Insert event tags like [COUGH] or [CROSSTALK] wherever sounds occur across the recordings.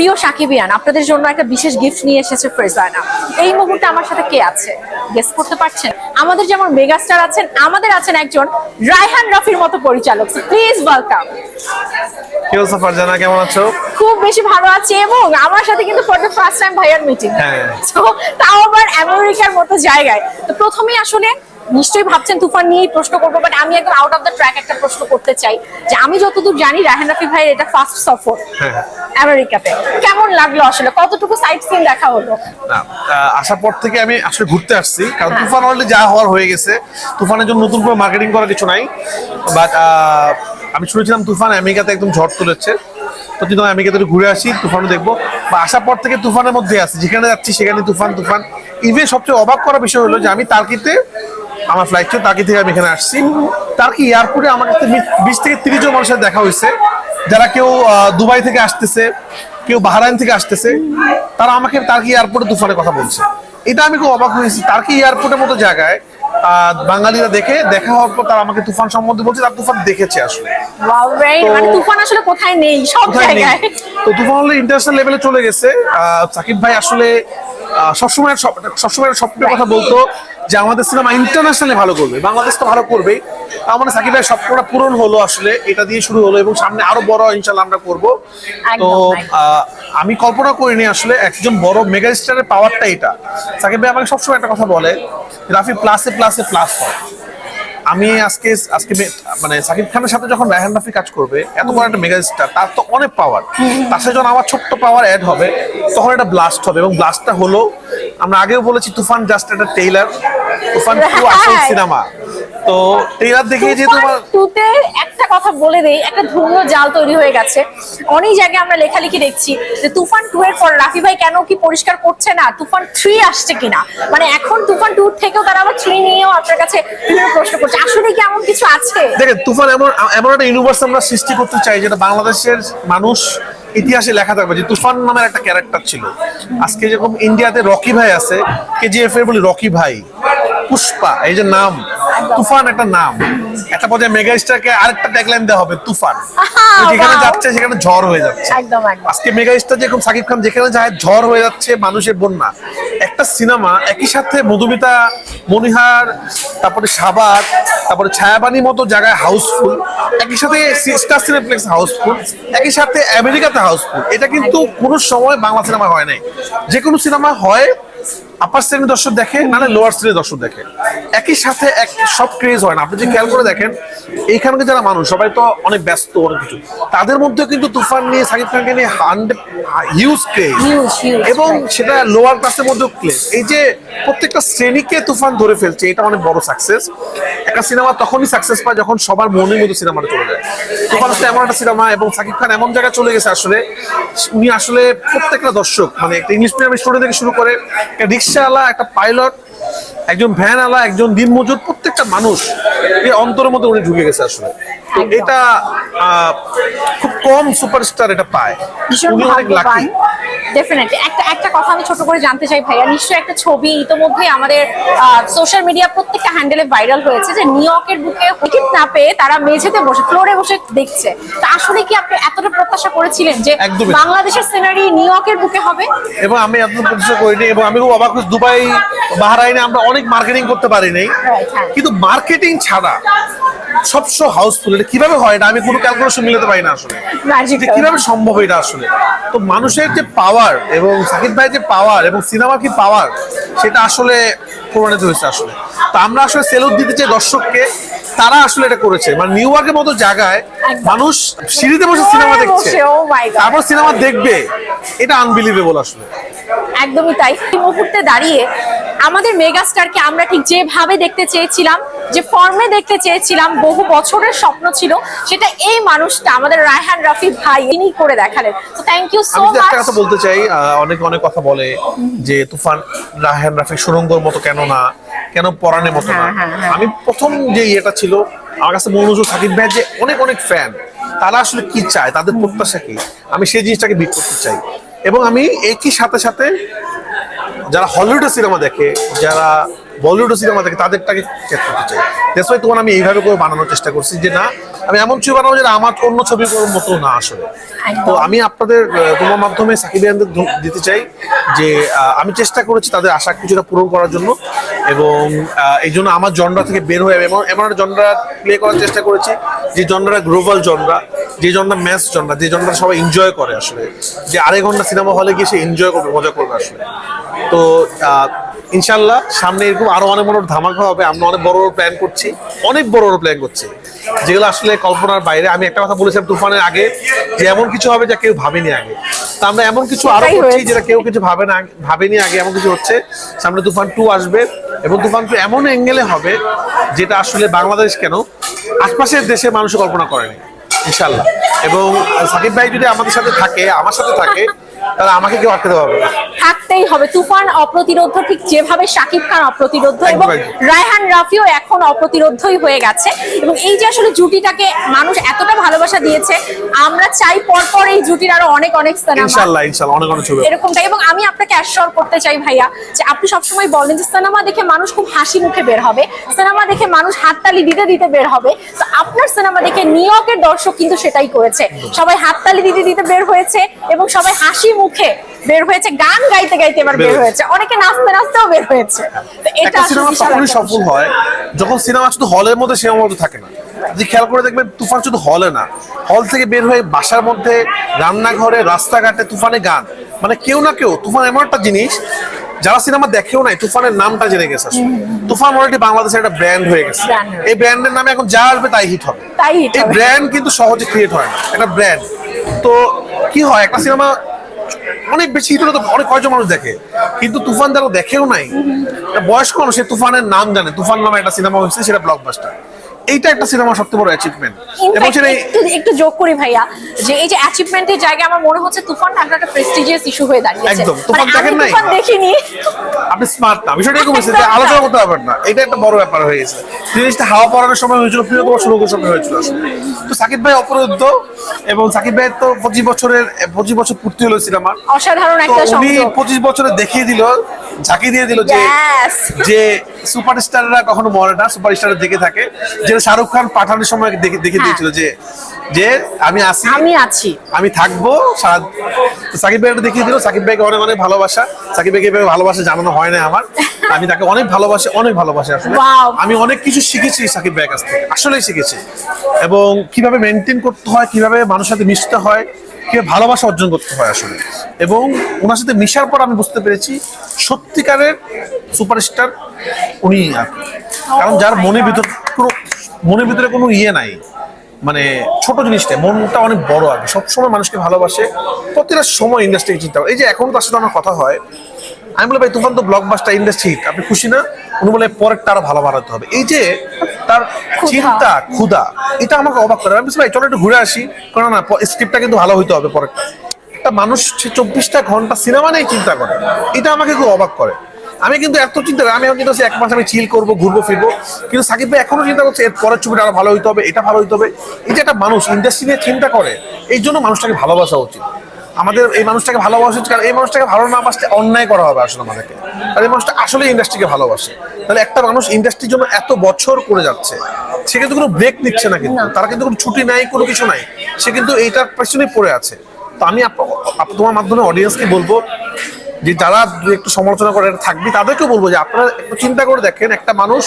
প্রিয় সাকিবিয়ান আপনাদের জন্য একটা বিশেষ গিফট নিয়ে এসেছে ফ্রেজানা। এই মুহূর্তে আমার সাথে কে আছে? গেস করতে পারছেন? আমাদের যেমন মেগাস্টার আছেন আমাদের আছেন একজন রায়হান রফির মতো পরিচালক। প্লিজ ওয়েলকাম কি অবস্থা ফারজানা? কেমন আছো? খুব বেশি ভালো আছি এবং আমার সাথে কিন্তু ফর দ্য ফার্স্ট টাইম ভাইয়ার মিটিং হ্যাঁ। তাও আবার আমেরিকার মতো জায়গায়। তো প্রথমেই আসলে নিশ্চয়ই ভাবছেন তুফান নিয়েই প্রশ্ন করব বাট আমি একদম আউট অফ দ্য ট্র্যাক একটা প্রশ্ন করতে চাই যে আমি যতদূর জানি রাহেন রাফি ভাইয়ের এটা ফার্স্ট সফর হ্যাঁ। আমেরিকাতে কেমন লাগল আসলে? কতটুকু সাইট সিন দেখা হলো? আসার পর থেকে আমি আসলে ঘুরতে আসছি কারণ হ্যাঁ। তুফান অলরেডি যা হওয়ার হয়ে গেছে। তুফানের জন্য নতুন করে মার্কেটিং করার কিছু নাই বাট আমি শুনেছিলাম তুফান আমেরিকাতে একদম ঝড় তুলেছে। তো কিন্তু আমেরিকাতে ঘুরে আসি তুফানও দেখব। বা আসার পর থেকে তুফানের মধ্যে আছি যেখানে যাচ্ছি সেখানে তুফান তুফান। ইভেন সবচেয়ে অবাক করা বিষয় হলো যে আমি তার্কিতে আমার ফ্লাইট ছিল তার্কি থেকে আমি এখানে আসছি। তার্কি এয়ারপোর্টে আমার কাছে বিশ থেকে তিরিশ জন মানুষের দেখা হয়েছে। যারা কেউ দুবাই থেকে আসতেছে কেউ বাহরাইন থেকে আসতেছে তারা আমাকে টার্কি এয়ারপোর্টে তুফানের কথা বলছে। এটা আমি খুব অবাক হয়েছি। টার্কি এয়ারপোর্টের মতো জায়গায় বাঙালিরা দেখে দেখা হওয়ার পর তারা আমাকে তুফান সম্বন্ধে বলছে তার তুফান দেখেছে আসলে। মানে তুফান আসলে কোথায় নেই? সব। জায়গায়। তো তুফান হলে ইন্টারন্যাশনাল লেভেলে চলে গেছে। সাকিব ভাই আসলে সবসময় সব- সবসময় স্বপ্নের কথা বলতো। যে আমাদের সিনেমা ইন্টারন্যাশনালি ভালো করবে বাংলাদেশ তো ভালো করবে মানে সাকিব ভাই স্বপ্নটা পূরণ হলো আসলে এটা দিয়ে শুরু হলো এবং সামনে আরও বড় ইনশাল্লাহ আমরা করব। তো আমি কল্পনা করিনি আসলে একজন বড় মেগা স্টারের পাওয়ারটা এটা। সাকিব ভাই আমাকে সবসময় একটা কথা বলে রাফি প্লাসে প্লাসে প্লাস হয়। আমি আজকে আজকে মানে সাকিব খানের সাথে যখন রায়হান রাফি কাজ করবে এত বড় একটা মেগা স্টার তার তো অনেক পাওয়ার তার সাথে যখন আমার ছোট্ট পাওয়ার অ্যাড হবে তখন একটা ব্লাস্ট হবে এবং ব্লাস্টটা হলো আমরা আগেও বলেছি তুফান জাস্ট একটা টেইলার তুফান টু আসল সিনেমা তো টেইলার দেখে যেহেতু টুতে একটা কথা বলে দেই একটা ধূম্র জাল তৈরি হয়ে গেছে। অনেক জায়গায় আমরা লেখালেখি দেখছি যে তুফান টু এর পর রাফি ভাই কেন কি পরিষ্কার করছে না? তুফান থ্রি আসছে কিনা? মানে এখন তুফান টু থেকেও তারা আবার থ্রি নিয়েও আপনার কাছে বিভিন্ন প্রশ্ন করছে। আসলে কি এমন কিছু আছে? দেখেন তুফান এমন এমন একটা ইউনিভার্স আমরা সৃষ্টি করতে চাই যেটা বাংলাদেশের মানুষ ইতিহাসে লেখা থাকবে যে তুফান নামের একটা ক্যারেক্টার ছিল। আজকে যেরকম ইন্ডিয়াতে রকি ভাই আছে কেজিএফ এর বলি রকি ভাই পুষ্পা এই যে নাম তুফান একটা নাম। একটা পর্যায়ে মেগা স্টারকে আরেকটা ট্যাগলাইন দেওয়া হবে তুফান। যেখানে যাচ্ছে সেখানে ঝড় হয়ে যাচ্ছে। আজকে মেগা স্টার যেরকম সাকিব খান যেখানে যায় ঝড় হয়ে যাচ্ছে মানুষের বন্যা। একটা সিনেমা একই সাথে মধুমিতা মনিহার তারপরে সাবাত তারপরে ছায়াবানির মতো জায়গায় হাউসফুল একই সাথে স্টার সিনেপ্লেক্স হাউসফুল একই সাথে আমেরিকাতে হাউসফুল এটা কিন্তু কোনো সময় বাংলা সিনেমা হয় নাই। যে কোনো সিনেমা হয় আপার শ্রেণির দর্শক দেখে নাহলে লোয়ার শ্রেণির দর্শক দেখে। একই সাথে এক সব ক্রেজ হয় না। আপনি যে খেয়াল করে দেখেন, এইখানকার যারা মানুষ, সবাই তো অনেক ব্যস্ত, অনেক কিছু। তাদের মধ্যেও কিন্তু তুফান নিয়ে, সাকিব খানকে নিয়ে হান্ড্রেড হিউজ ক্রেজ এবং সেটা লোয়ার ক্লাসের মধ্যেও ক্রেজ এই যে প্রত্যেকটা শ্রেণীকে তুফান ধরে ফেলছে এটা অনেক বড় সাকসেস একটা সিনেমা তখনই সাকসেস পায় যখন সবার মনের মতো সিনেমাটা চলে যায়। তুফান হচ্ছে এমন একটা সিনেমা এবং সাকিব খান এমন জায়গায় চলে গেছে আসলে উনি আসলে প্রত্যেকটা দর্শক মানে একটা ইংলিশ মিডিয়াম স্টুডেন্ট থেকে শুরু করে একটা রিক্সাওয়ালা একটা পাইলট একজন ভ্যানওয়ালা একজন দিনমজুর প্রত্যেকটা মানুষ এই অন্তরের মধ্যে উনি ঢুকে গেছে আসলে। তো এটা আহ, খুব কম সুপারস্টার এটা পায়। উনি অনেক লাকি ডেফিনেটলি একটা একটা কথা আমি ছোট করে জানতে চাই ভাইয়া। নিশ্চয়ই একটা ছবি ইতোমধ্যে আমাদের সোশ্যাল মিডিয়া প্রত্যেকটা হ্যান্ডেলে ভাইরাল হয়েছে যে নিউ ইয়র্কের বুকে উইকেট না পেয়ে তারা মেঝেতে বসে ফ্লোরে বসে দেখছে। তা আসলে কি আপনি এতটা প্রত্যাশা করেছিলেন যে বাংলাদেশের সিনারি নিউ ইয়র্কের বুকে হবে? এবং আমি এত প্রতিষ্ঠা করিনি এবং আমি খুব অবাক দুবাই বাহারাইনে আমরা অনেক মার্কেটিং করতে পারি নাই। হ্যাঁ। কিন্তু মার্কেটিং ছাড়া সব হাউসফুল এটা কীভাবে হয় এটা আমি কোনো ক্যালকুলেশন মিলাতে পারি না আসলে. কীভাবে সম্ভব এটা আসলে? তো মানুষের যে পাওয়ার এবং সাকিব ভাই যে পাওয়ার এবং সিনেমার কি পাওয়ার সেটা আসলে প্রমাণিত হয়েছে আসলে। তো আমরা আসলে সেলুট দিতে চাই দর্শককে তারা আসলে এটা করেছে। মানে নিউ ইয়র্কের মতো জায়গায় মানুষ সিঁড়িতে বসে সিনেমা দেখছে। oh. তারপর সিনেমা দেখবে। এটা আনবিলিভেবল আসলে। একদমই তাই। এই মুহূর্তে দাঁড়িয়ে আমাদের মেগাস্টারকে আমরা ঠিক যেভাবে দেখতে চেয়েছিলাম যে ফর্মে দেখতে চেয়েছিলাম বহু বছরের স্বপ্ন ছিল সেটা এই মানুষটা আমাদের রায়হান রাফি ভাই ইনি করে দেখালেন। তো থ্যাংক ইউ সো একটা মাচ কথা বলতে চাই অনেকে অনেক কথা বলে যে তুফান রাহেন রাফি সুরঙ্গর মতো কেন না কেন পরাণের মতো না। হ্যাঁ, হ্যাঁ, হ্যাঁ। আমি প্রথম যে ইয়েটা ছিল আমার কাছে মনোযোগ সাকিব ভাই যে অনেক অনেক ফ্যান তারা আসলে কি চায় তাদের প্রত্যাশা কি? আমি সেই জিনিসটাকে বিট করতে চাই। এবং আমি একই সাথে সাথে যারা হলিউডের সিনেমা দেখে, যারা বলিউড সিনেমা দেখে, তাদেরটাকে চেক করতে চাই। ওয়াই তোমার আমি এইভাবে করে বানানোর চেষ্টা করছি যে না, আমি এমন ছবি বানাবো যেটা আমার অন্য ছবিগুলোর মতো না আসলে। তো আমি আপনাদের তোমার মাধ্যমে সাকিব ইয়ানদের দিতে চাই যে আমি চেষ্টা করেছি তাদের আশা কিছুটা পূরণ করার জন্য এবং এই জন্য আমার জনরা থেকে বের হয়ে এমন এমন একটা জনরা প্লে করার চেষ্টা করেছি যে জনরা গ্লোবাল জনরা। যে জনরা ম্যাচ জনরা যে জনরা সবাই এনজয় করে আসলে। যে আড়াই ঘণ্টা সিনেমা হলে গিয়ে সে এনজয় করবে মজা করবে আসলে। তো ইনশাল্লাহ সামনে এরকম আরও অনেক বড় ধামাকা হবে আমরা অনেক বড় বড় প্ল্যান করছি অনেক বড় বড় প্ল্যান করছি। যেগুলো আসলে কল্পনার বাইরে আমি একটা কথা বলেছিলাম তুফানের আগে যে এমন কিছু হবে যা কেউ ভাবেনি আগে। তা আমরা এমন কিছু আরও করছি যেটা কেউ কিছু ভাবে না ভাবেনি আগে এমন কিছু হচ্ছে। সামনে তুফান টু আসবে এবং তুফান টু এমন অ্যাঙ্গেলে হবে যেটা আসলে বাংলাদেশ কেন আশপাশের দেশে মানুষ কল্পনা করেনি। ইনশাল্লাহ এবং সাকিব ভাই যদি আমাদের সাথে থাকে, আমার সাথে থাকে, তাহলে আমাকে কেউ আটকাতে পারবে না। থাকতেই হবে। তুফান অপ্রতিরোধ ঠিক যেভাবে শাকিব খান অপ্রতিরোধ এবং। রায়হান রাফিও এখন অপ্রতিরোধই হয়ে গেছে। এবং এই যে আসলে জুটিটাকে মানুষ এতটা ভালোবাসা দিয়েছে আমরা চাই পরপর এই জুটির আরও অনেক অনেক সিনেমা ইনশাল্লাহ ইনশাল্লাহ অনেক অনেক ছবি। এরকমটা এবং আমি আপনাকে অ্যাসিওর করতে চাই ভাইয়া যে আপনি সবসময় বলেন যে সিনেমা দেখে মানুষ খুব হাসি মুখে বের হবে। সিনেমা দেখে মানুষ হাততালি দিতে দিতে বের হবে। তো আপনার সিনেমা দেখে নিউইয়র্কের দর্শক কিন্তু সেটাই করেছে। সবাই হাততালি দিতে দিতে বের হয়েছে এবং সবাই হাসি মুখে বের হয়েছে গান গাইতে গাইতে এবার বের হয়েছে। অনেকে নাচতে নাচতেও বের হয়েছে। তো এটা সিনেমা তখনই একটা সফল হয় যখন সিনেমা শুধু হলের মধ্যে সিনেমা মধ্যে থাকে না। যদি খেয়াল করে দেখবেন তুফান শুধু হলে না। হল থেকে বের হয়ে বাসার মধ্যে রান্নাঘরে রাস্তাঘাটে তুফানে গান। মানে কেউ না কেউ তুফান এমন একটা জিনিস যারা সিনেমা দেখেও নাই তুফানের নামটা জেনে গেছে তুফান অলরেডি বাংলাদেশের একটা ব্র্যান্ড হয়ে গেছে। এই ব্র্যান্ডের নামে এখন যা আসবে তাই হিট হবে। এই ব্র্যান্ড কিন্তু সহজে ক্রিয়েট হয় না। একটা ব্র্যান্ড তো কি হয় একটা সিনেমা অনেক বেশি হিট হলে অনেক কয়জন মানুষ দেখে। কিন্তু তুফান যারা দেখেও নাই। বয়স্ক মানুষ সে তুফানের নাম জানে। তুফান নামে একটা সিনেমা হয়েছে, সেটা ব্লকবাস্টার এইটা একটা সিনেমা সবচেয়ে বড় অ্যাচিভমেন্ট এবং সেটা একটু একটু যোগ করি ভাইয়া যে এই যে অ্যাচিভমেন্টের জায়গায় আমার মনে হচ্ছে তুফান এখন একটা প্রেস্টিজিয়াস ইস্যু হয়ে দাঁড়িয়েছে। একদম, তুফান মানে আমি দেখেন নাই? তুফান দেখিনি। আপনি স্মার্ট না বিষয়টা এরকম হয়েছে যে [LAUGHS] আলোচনা। করতে পারবেন না। এটা একটা বড় ব্যাপার হয়ে গেছে। জিনিসটা হাওয়া পড়ানোর সময় হয়েছিল প্রিয় তোমার শুরু সময় হয়েছিল তো সাকিব ভাই অপরুদ্ধ এবং সাকিব ভাই তো পঁচিশ বছরের পঁচিশ বছর পূর্তি হলো সিনেমা অসাধারণ একটা উনি পঁচিশ বছরে দেখিয়ে দিল ঝাঁকি দিয়ে দিল যে! যে সুপারস্টাররা কখনো মরে না সুপারস্টার দেখে থাকে। যেটা শাহরুখ খান পাঠানোর সময় দেখে দেখে হ্যাঁ। দিয়েছিল যে যে আমি আছি। আমি আছি। আমি থাকব সাকিব ভাই দেখিয়ে দিল। সাকিব ভাইকে অনেক অনেক ভালোবাসা। সাকিব ভাইকে ভালোবাসা জানানো হয় না আমার। আমি তাকে অনেক ভালোবাসি অনেক ভালোবাসি আসলে। আমি অনেক কিছু শিখেছি সাকিব ভাইয়ের কাছ থেকে আসলেই শিখেছি। এবং কীভাবে মেনটেন করতে হয় কীভাবে মানুষের সাথে মিশতে হয় ভালোবাসা অর্জন করতে হয় আসলে। এবং ওনার সাথে মিশার পর আমি বুঝতে পেরেছি, সত্যিকারের সুপারস্টার উনি আর কারণ যার মনের ভিতর মনের ভিতরে কোনো ইয়ে নাই। মানে ছোট জিনিসটা মনটা অনেক বড় কি। সবসময় মানুষকে ভালোবাসে। প্রতিটা সময় ইন্ডাস্ট্রিকে চিন্তা এই যে এখন তার সাথে আমার কথা হয়, আমি বলি, ভাই, তুফান তো ব্লক ব্লকবাস্টার ইন্ডাস্ট্রি আপনি খুশি না? উনি বলে, পরেরটা আরও ভালো বানাতে হবে। এই যে তার চিন্তা ক্ষুধা। এটা আমাকে অবাক করে। আমি ভাই চলো একটু ঘুরে আসি। কারণ না স্ক্রিপ্টটা কিন্তু ভালো হইতে হবে পরেরটা একটা মানুষ চব্বিশটা ঘণ্টা সিনেমা নিয়ে চিন্তা করে। এটা আমাকে খুব অবাক করে। আমি কিন্তু এত চিন্তা করি। আমি এখন কিন্তু এক মাস আমি চিল করব ঘুরবো ফিরবো। কিন্তু সাকিব ভাই এখনও চিন্তা করছে এর পরের ছবিটা আরও ভালো হইতে হবে এটা ভালো হইতে হবে। এই যে একটা মানুষ ইন্ডাস্ট্রি নিয়ে চিন্তা করে এই জন্য মানুষটাকে ভালোবাসা উচিত। আমাদের এই মানুষটাকে ভালোবাসা কারণ এই মানুষটাকে ভালো না বাসতে অন্যায় করা হবে আসলে আমাদেরকে। আর এই মানুষটা আসলে ইন্ডাস্ট্রিকে ভালোবাসে। তাহলে একটা মানুষ ইন্ডাস্ট্রির জন্য এত বছর করে যাচ্ছে সে কিন্তু কোনো ব্রেক নিচ্ছে না কিন্তু। তারা কিন্তু কোনো ছুটি নাই কোনো কিছু নাই। সে কিন্তু এইটার পেছনেই পড়ে আছে। তো আমি তোমার মাধ্যমে অডিয়েন্সকে বলব যে যারা একটু সমালোচনা করে থাকবে তাদেরকেও বলব যে আপনারা একটু চিন্তা করে দেখেন একটা মানুষ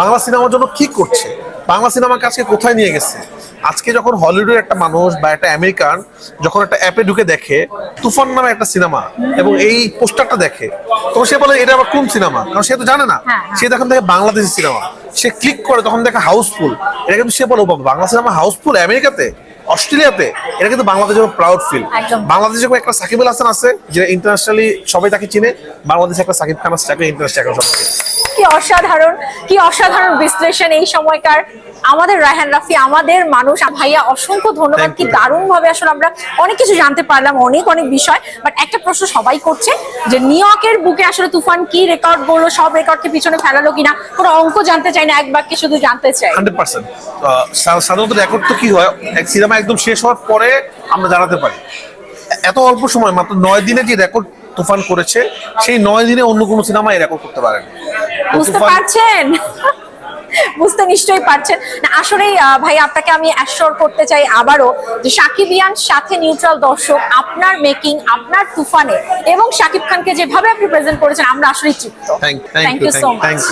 বাংলা সিনেমার জন্য কি করছে? বাংলা সিনেমাকে আজকে কোথায় নিয়ে গেছে? আজকে যখন হলিউডের একটা মানুষ বা একটা আমেরিকান যখন একটা অ্যাপে ঢুকে দেখে তুফান নামে একটা সিনেমা এবং এই পোস্টারটা দেখে তখন সে বলে এটা আবার কোন সিনেমা? কারণ সে তো জানে না। হ্যাঁ, হ্যাঁ। সে তখন দেখে বাংলাদেশি সিনেমা। সে ক্লিক করে তখন দেখে হাউসফুল। এটা কিন্তু সে বলে "ও বাবা, বাংলা সিনেমা হাউসফুল আমেরিকাতে অস্ট্রেলিয়াতে? এটা কিন্তু বাংলাদেশের প্রাউড ফিল। বাংলাদেশে একটা সাকিব আল হাসান আছে যে ইন্টারন্যাশনালি সবাই তাকে চিনে। বাংলাদেশে একটা সাকিব খান আছে যাকে ইন্টারন্যাশনাল সবাই কি অসাধারণ কি অসাধারণ বিশ্লেষণ এই সময়কার। আমাদের রায়হান রাফি আমাদের মানুষ। ভাইয়া অসংখ্য ধন্যবাদ। কি দারুণ ভাবে আসলে আমরা অনেক কিছু জানতে পারলাম অনেক অনেক বিষয়। বাট একটা প্রশ্ন সবাই করছে যে নিউইয়র্কের বুকে আসলে তুফান কি রেকর্ড বলল? সব রেকর্ডকে পিছনে ফেলালো কিনা? কোনো অঙ্ক জানতে চাই না এক বাক্যে শুধু জানতে চাই। Hundred percent. সাধারণত রেকর্ড তো কি হয়? এক সিনেমা একদম শেষ হওয়ার পরে আমরা জানাতে পারি। এত অল্প সময় মাত্র নয় দিনে যে রেকর্ড তুফান করেছে সেই নয় দিনে অন্য কোনো সিনেমা এই রেকর্ড করতে পারেন। বুঝতে পারছেন? বুঝতে নিশ্চয়ই পারছেন। না আসলেই ভাই আপনাকে আমি অ্যাশোর করতে চাই আবারও যে সাকিব ইয়ান সাথে নিউট্রাল দর্শক আপনার মেকিং আপনার তুফানে এবং সাকিব খানকে যেভাবে আপনি প্রেজেন্ট করেছেন আমরা আসলেই তৃপ্ত। Thank you so much